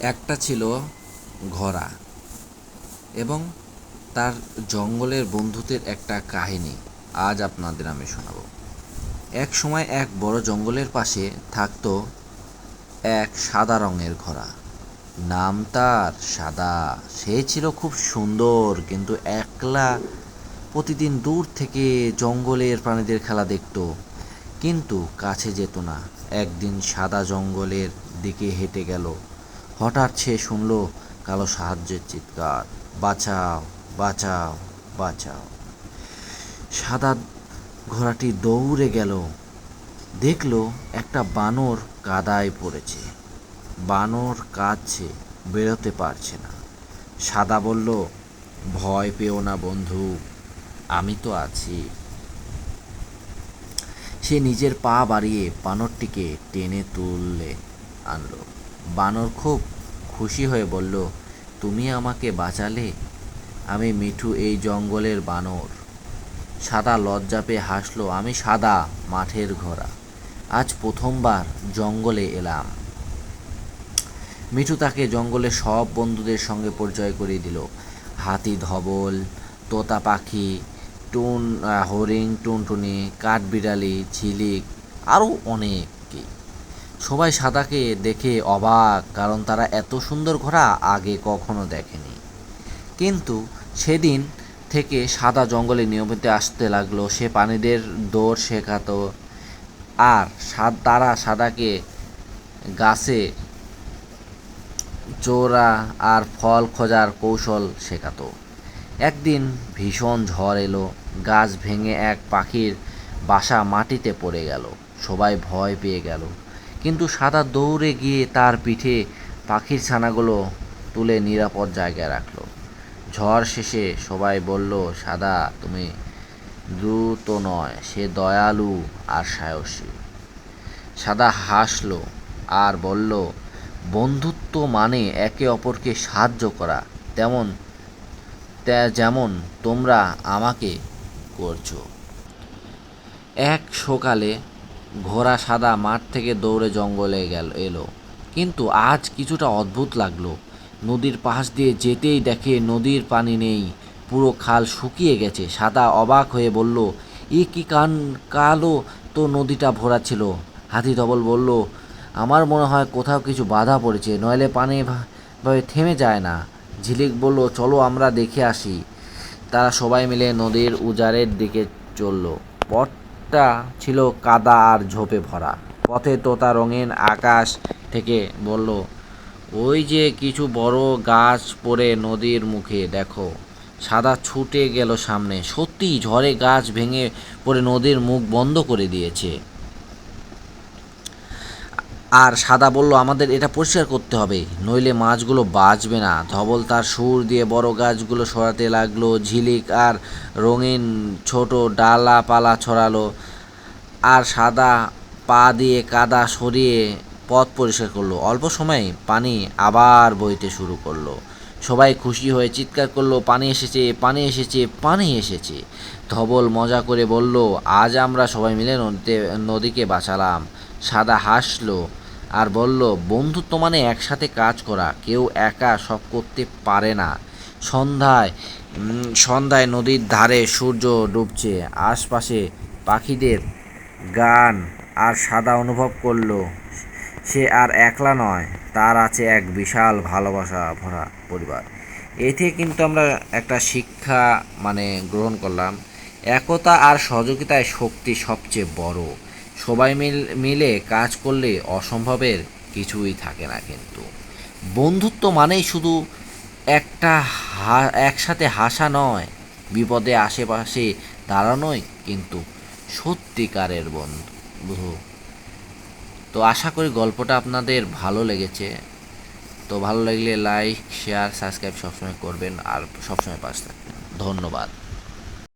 একটা ছিল ঘোড়া এবং তার জঙ্গলের বন্ধুত্বের একটা কাহিনী। আজ আপনাদের আমি শোনাব। এক সময় এক বড় জঙ্গলের পাশে থাকতো এক সাদা রঙের ঘোড়া। নাম তার সাদা। সে ছিল খুব সুন্দর, কিন্তু একলা প্রতিদিন দূর থেকে জঙ্গলের প্রাণীদের খেলা দেখতো। কিন্তু কাছে যেত না। একদিন সাদা জঙ্গলের দিকে হেঁটে গেল। হঠাৎ সে শুনল কালো সাহায্যের চিৎকার, বাঁচাও বাঁচাও বাঁচাও। সাদা ঘোড়াটি দৌড়ে গেল। দেখল একটা বানর কাদায় পড়েছে। বানর কাঁদছে, বেরোতে পারছে না। সাদা বলল, ভয় পেও না বন্ধু, আমি তো আছি। সে নিজের পা বাড়িয়ে বানরটিকে টেনে তুললে আনলো। বানর খুব খুশি হয়ে বলল, তুমি আমাকে বাঁচালে? আমি মিঠু এই জঙ্গলের বানর। সাদা লজ্জা পেয়ে হাসলো, আমি সাদা মাঠের ঘোড়া। আজ প্রথমবার জঙ্গলে এলাম। মিঠু তাকে জঙ্গলে সব বন্ধুদের সঙ্গে পরিচয় করিয়ে দিল। হাতি, ধবল, তোতা পাখি, টুন হরিণ, টুনটুনি, কাঠবিড়ালি, ঝিলিক, আরও অনেকে সবাই সাদাকে দেখে অবাক, কারণ তারা এত সুন্দর ঘোড়া আগে কখনো দেখেনি। কিন্তু সেদিন থেকে সাদা জঙ্গলে নিয়মিত আসতে লাগল, সে পানিদের দৌড় শেখাতো। আর তারা সাদাকে গাছে চোরা আর ফল খোঁজার কৌশল শেখাতো। একদিন ভীষণ ঝড় এলো, গাছ ভেঙে এক পাখির বাসা মাটিতে পড়ে গেল, সবাই ভয় পেয়ে গেল। কিন্তু সাদা দৌড়ে গিয়ে তার পিঠে পাখির ছানাগুলো তুলে নিরাপদ জায়গায় রাখল। ঝড় শেষে সবাই বলল, সাদা, তুমি দ্রুত নয়, সে দয়ালু আর সাহসী। সাদা হাসলো আর বলল, বন্ধুত্ব মানে একে অপরকে সাহায্য করা। তেমন যেমন তোমরা আমাকে করছ। এক সকালে ঘোড়া সাদা মাঠ থেকে দৌড়ে জঙ্গলে গেল, এলো। কিন্তু আজ কিছুটা অদ্ভুত লাগল। নদীর পাশ দিয়ে যেতেই দেখে নদীর পানি নেই, পুরো খাল শুকিয়ে গেছে। সাদা অবাক হয়ে বলল, এ কি কান, কালো তো নদীটা ভরা ছিল হাতি ধবল বলল, আমার মনে হয় কোথাও কিছু বাধা পড়েছে, নইলে পানি ভাবে থেমে যায় না। ঝিলিক বলল, চলো আমরা দেখে আসি। তারা সবাই মিলে নদীর উজারের দিকে চলল। পথটা ছিল কাদা আর ঝোপে ভরা। পথে তোতা রঙিন আকাশ থেকে বলল, ওই যে কিছু বড় গাছ পড়ে নদীর মুখে, দেখো। সাদা ছুটে গেল সামনে। সত্যি ঝড়ে গাছ ভেঙে পড়ে নদীর মুখ বন্ধ করে দিয়েছে। আর সাদা বলল, আমাদের এটা পরিষ্কার করতে হবে। নইলে মাছগুলো বাঁচবে না। ধবল তার সুর দিয়ে বড় গাছগুলো সরাতে লাগল, ঝিলিক আর রঙিন ছোট ডালাপালা ছড়ালো আর সাদা পা দিয়ে কাদা সরিয়ে পথ পরিষ্কার করল। অল্প সময়ে পানি আবার বইতে শুরু করল। সবাই খুশি হয়ে চিৎকার করল, পানি এসেছে পানি এসেছে পানি এসেছে। ধবল মজা করে বলল, আজ আমরা সবাই মিলে নদীতে, নদীকে বাঁচালাম। সাদা হাসলো আর বলল, বন্ধুত্ব মানে একসাথে কাজ করা। কেউ একা সব করতে পারে না। সন্ধ্যায় সন্ধ্যায় নদীর ধারে সূর্য ডুবছে। আশপাশে পাখিদের গান আর সাদা অনুভব করল। সে আর একলা নয়, তার আছে এক বিশাল ভালোবাসা ভরা পরিবার। এই থেকে কিন্তু আমরা একটা শিক্ষা মানে গ্রহণ করলাম। একতা আর সহযোগিতায় শক্তি সবচেয়ে বড়। সবাই মিল, মিলে কাজ করলে অসম্ভবের কিছুই থাকে না কিন্তু। বন্ধুত্ব মানেই শুধু একটা একসাথে হাসা নয়, বিপদে আশেপাশে দাঁড়ানোই কিন্তু সত্যিকারের বন্ধু। তো আশা করি গল্পটা আপনাদের ভালো লেগেছে। তো ভালো লাগলে লাইক শেয়ার সাবস্ক্রাইব সবসময় করবেন আর সবসময় পাশে থাকবেন। ধন্যবাদ।